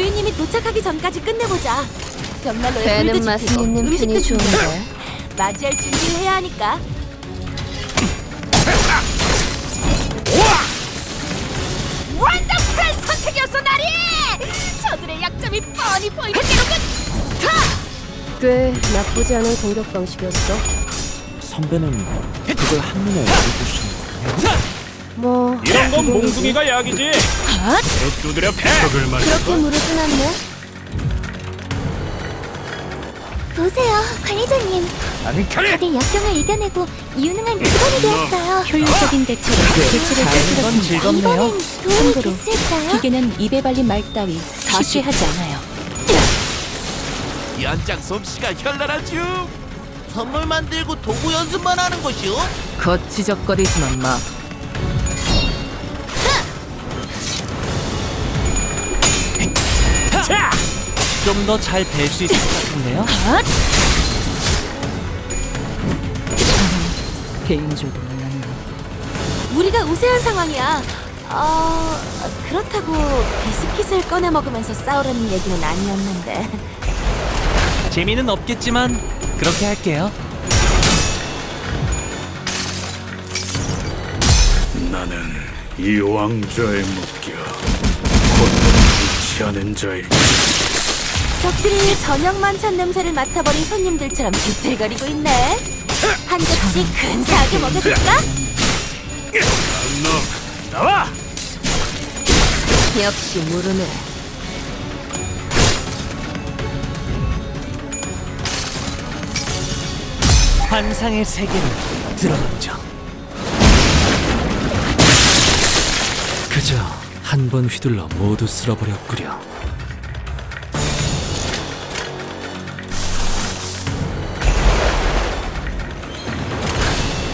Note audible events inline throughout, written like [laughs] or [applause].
주인님이 도착하기 전까지 끝내보자. 벽난로에 배는 불도 맛은 지피고 있는 음식도 편이. 좋은데 [laughs] 맞이할 준비를 해야 하니까. 원더풀한 선택이었어, 나리! 저들의 약점이 뻔히 보이는 대로군! 꽤 나쁘지 않은 공격 방식이었어 선배는 그걸 한눈에 알고보시는 뭐 이런 건. 몽둥이가 약이지. 무릎 두드려 패. 적을. 그렇게 무르진 않네 보세요, 관리자님. 나는 칼. 다들 역경을 이겨내고 유능한 기관이 되었어요. 효율적인 대처로 대치를 펼치었습니다. 이번엔 도움이 참고로 됐을까요? 기계는 입에 발린 말 따위 쉽게 하지 않아요. 연장 솜씨가 현란하죠. 선물 만들고 도구 연습만 하는 것이요? 거치적거리지만 마 좀 더 잘 뵐 수 있을 것 같은데요? 개인적으로 우리가 우세한 상황이야. 어, 그렇다고 비스킷을 꺼내 먹으면서 싸우려는 얘기는 아니었는데. 재미는 없겠지만 그렇게 할게요. 나는 이 왕좌에 묶여 혼돈을 잃지 않은 자일 적들이 저녁 만찬 냄새를 맡아버린 손님들처럼 비틀거리고 있네. 한 접시 근사하게 먹여줄까? 놈 나와. 역시 모르네 환상의 세계로 들어가보죠. 그저 한 번 휘둘러 모두 쓸어버렸구려.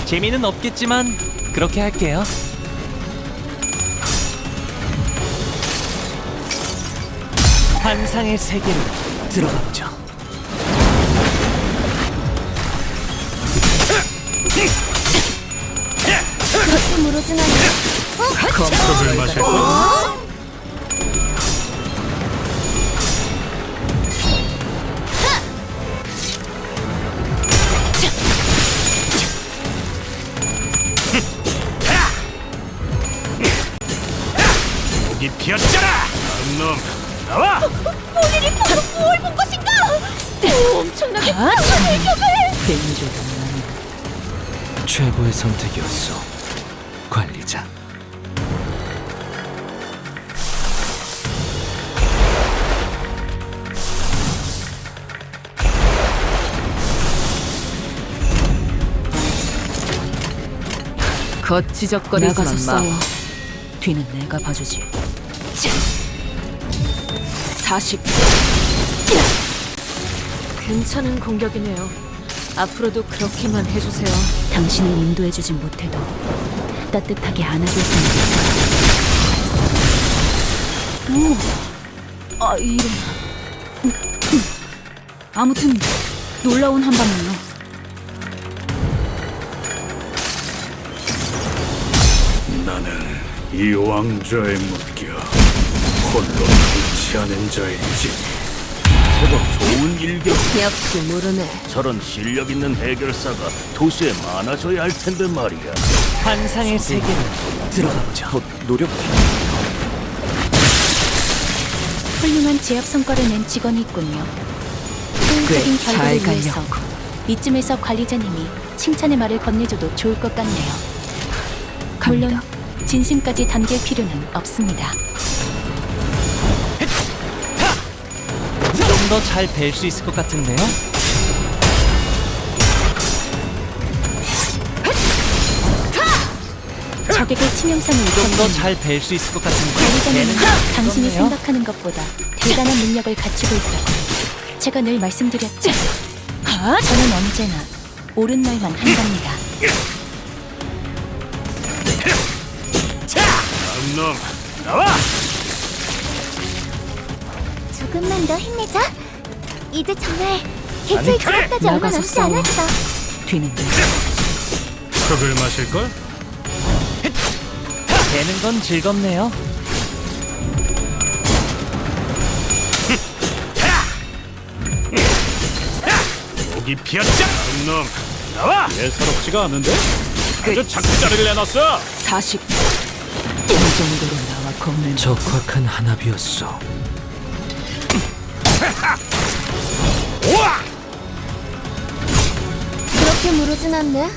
재미는 없겠지만 그렇게 할게요. 환상의 세계로 들어가보죠. 그렇게 않네. 적을 마실 것. 여기 피었잖아. 놈 나와. 엄청나게 최고의 선택이었어. 관리자. 거치적거리지만 마 뒤는 내가 봐주지. 40. 괜찮은 공격이네요. 앞으로도 그렇게만 해주세요. 당신을 인도해주진 못해도 따뜻하게 안아줬으면 좋겠어. 아, 이런. 아무튼 놀라운 한밤이에요. 이 왕좌에 묶여 혼돈을 잃지 않은 자일지 제법 좋은 일격. 역시 모르네 저런 실력 있는 해결사가 도시에 많아져야 할 텐데 말이야. 환상의 세계로 들어가보죠. 더 노력해. 훌륭한 제압 성과를 낸 직원이 있군요. 효율적인 잘 결과를 위해서 갈렸고. 이쯤에서 관리자님이 칭찬의 말을 건네줘도 좋을 것 같네요. 물론 진심까지 담길 필요는 없습니다. 좀 더 잘 뵐 수 있을 것 같은데요? 적에게 치명상을 좀 더 입혔습니다. 잘뵐 수 있을 것 같은데. 관리자님은 당신이 그렇네요. 생각하는 것보다 대단한 능력을 갖추고 있다고 제가 늘 말씀드렸죠. 저는 언제나 옳은 말만 한답니다. 놈 나와! 조금만 더 힘내자. 이제 정말 개체 그래. 지역까지 얼마 남지 않았어. 뒤는 그걸 마실 걸? 되는 건 즐겁네요. 목이 피었자! 놈 나와! 예사롭지가 않은데? 아주 작두자를 내놨어. 40분 정도로 나와 겁내. 적확한 한압이었어. 그렇게 무르진 않네.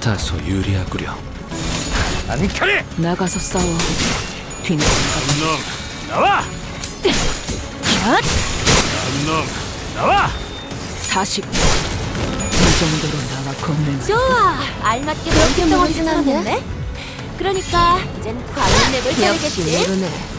다소 유리하구려. 안카리. 나가서 싸워. 뒤는 놈 나와. 놈 나와. 40. 이 정도로 나와 겁내. 좋아. 알맞게 그렇게 무르진 않네. 그러니까 이젠 과연 랩을 역시 해야겠지. 모르네.